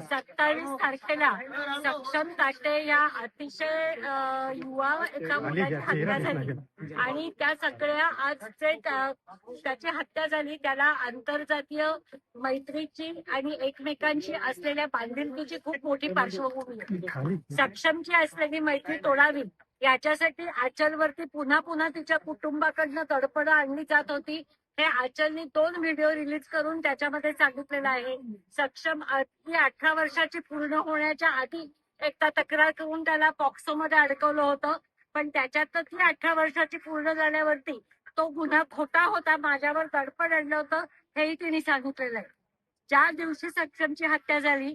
सत्तावीस तारखेला सक्षम ताटे या अतिशय युवा एका मुलाची हत्या झाली. आणि त्या सगळ्या आज जे त्या- त्याची हत्या झाली त्याला आंतरजातीय मैत्रीची आणि एकमेकांची असलेल्या बांधिलकीची खूप मोठी पार्श्वभूमी. सक्षमची असलेली मैत्री तोडावी याच्यासाठी आचलवरती पुन्हा पुन्हा तिच्या कुटुंबाकडनं तडपड आणली जात होती. हे आचलनी दोन व्हिडिओ रिलीज करून त्याच्यामध्ये सांगितलेलं आहे. सक्षम ती अठरा वर्षाची पूर्ण होण्याच्या आधी एकदा तक्रार करून त्याला पॉक्सोमध्ये अडकवलं होतं. पण त्याच्यात तर ती अठरा वर्षाची पूर्ण झाल्यावरती तो गुन्हा खोटा होता माझ्यावर दडपण आणलं होतं हेही तिने सांगितलेलं आहे. ज्या दिवशी सक्षमची हत्या झाली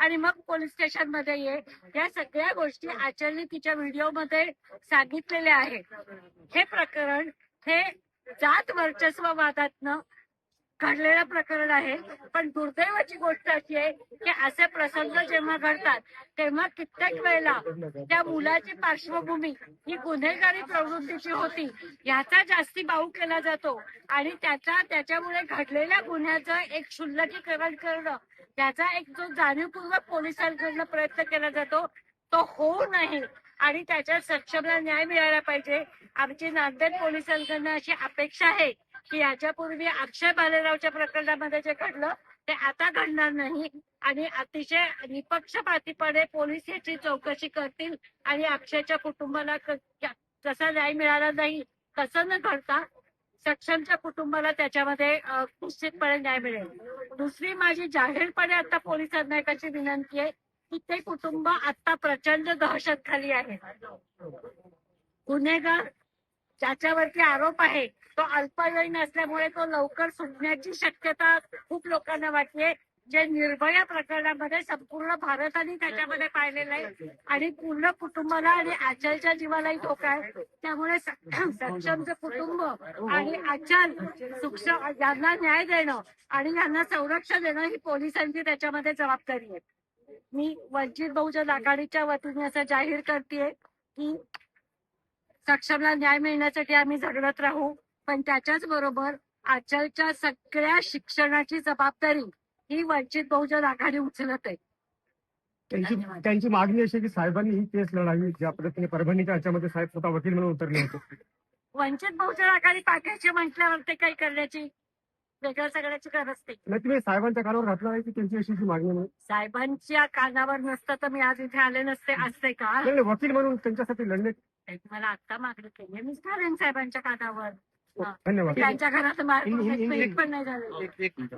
आणि मग पोलीस स्टेशनमध्ये ये. या सगळ्या गोष्टी आचार्य तिच्या व्हिडिओमध्ये सांगितलेल्या आहेत. हे प्रकरण हे जात वर्चस्ववादातनं घडलेलं प्रकरण आहे. पण दुर्दैवाची गोष्ट अशी आहे की असे प्रसंग जेव्हा घडतात तेव्हा कित्येक वेळेला त्या मुलाची पार्श्वभूमी ही गुन्हेगारी प्रवृत्तीची होती. याचा जास्ती बाऊ केला जातो. आणि त्याचा त्याच्यामुळे घडलेल्या गुन्ह्याचं एक क्षुल्लकीकरण करणं त्याचा एक जो जाणीवपूर्वक पोलिसांकडनं प्रयत्न केला जातो तो होऊ नये. आणि त्याच्या सक्षमला न्याय मिळाला पाहिजे. आमची नांदेड पोलिसांकडनं अशी अपेक्षा आहे. की याच्यापूर्वी अक्षय बालेरावच्या प्रकरणामध्ये जे घडलं ते आता घडणार नाही. आणि अतिशय निपक्षपातीपणे पोलीस याची चौकशी करतील आणि अक्षयच्या कुटुंबाला जसा न्याय मिळाला नाही तसं न घडता सक्षमच्या कुटुंबाला त्याच्यामध्ये निश्चितपणे न्याय मिळेल. दुसरी माझी जाहीरपणे आता पोलिसांना एकाची विनंती आहे की ते कुटुंब आता प्रचंड दहशत खाली आहे. गुन्हेगार ज्याच्यावरती आरोप आहे तो अल्पवयीन असल्यामुळे तो लवकर सुटण्याची शक्यता खूप लोकांना वाटते. जे निर्भया प्रकरणामध्ये संपूर्ण भारताने त्याच्यामध्ये पाहिलेलं आहे. आणि पूर्ण कुटुंबाला आणि आचलच्या जीवालाही धोका आहे. त्यामुळे सक्षमचं कुटुंब आणि आचल सूक्ष्म यांना न्याय देणं आणि यांना संरक्षण देणं ही पोलिसांची त्याच्यामध्ये जबाबदारी आहे. मी वंचित बहुजन आघाडीच्या वतीने असं जाहीर करते की सक्षमला न्याय मिळण्यासाठी आम्ही झगडत राहू. पण त्याच्याच बरोबर आजच्या सगळ्या शिक्षणाची जबाबदारी ही वंचित बहुजन आघाडी उचलत आहे. त्यांची त्यांची मागणी अशी की साहेबांनी ही केस लढावी ज्या पद्धतीने परभणीच्या याच्यामध्ये साहेब स्वतः वकील म्हणून उतरले होते. वंचित बहुजन आघाडी पाठ्याची म्हटल्यावर ते काही करण्याची वेगळ्या सगळ्याची गरज नाही. नाही तुम्ही साहेबांच्या कानावर घातलं आहे की त्यांची अशी जी मागणी म्हणून साहेबांच्या कानावर नसतं तर मी आज इथे आले नसते असते का? नाही, नाही, वकील म्हणून त्यांच्यासाठी लढणे त्यांनी मला आता मागणी केली मी घालेन साहेबांच्या कानावर. धन्यवाद. त्यांच्या घरात मार इन- इन- इन- पण नाही झालं. एक एक मिनिट.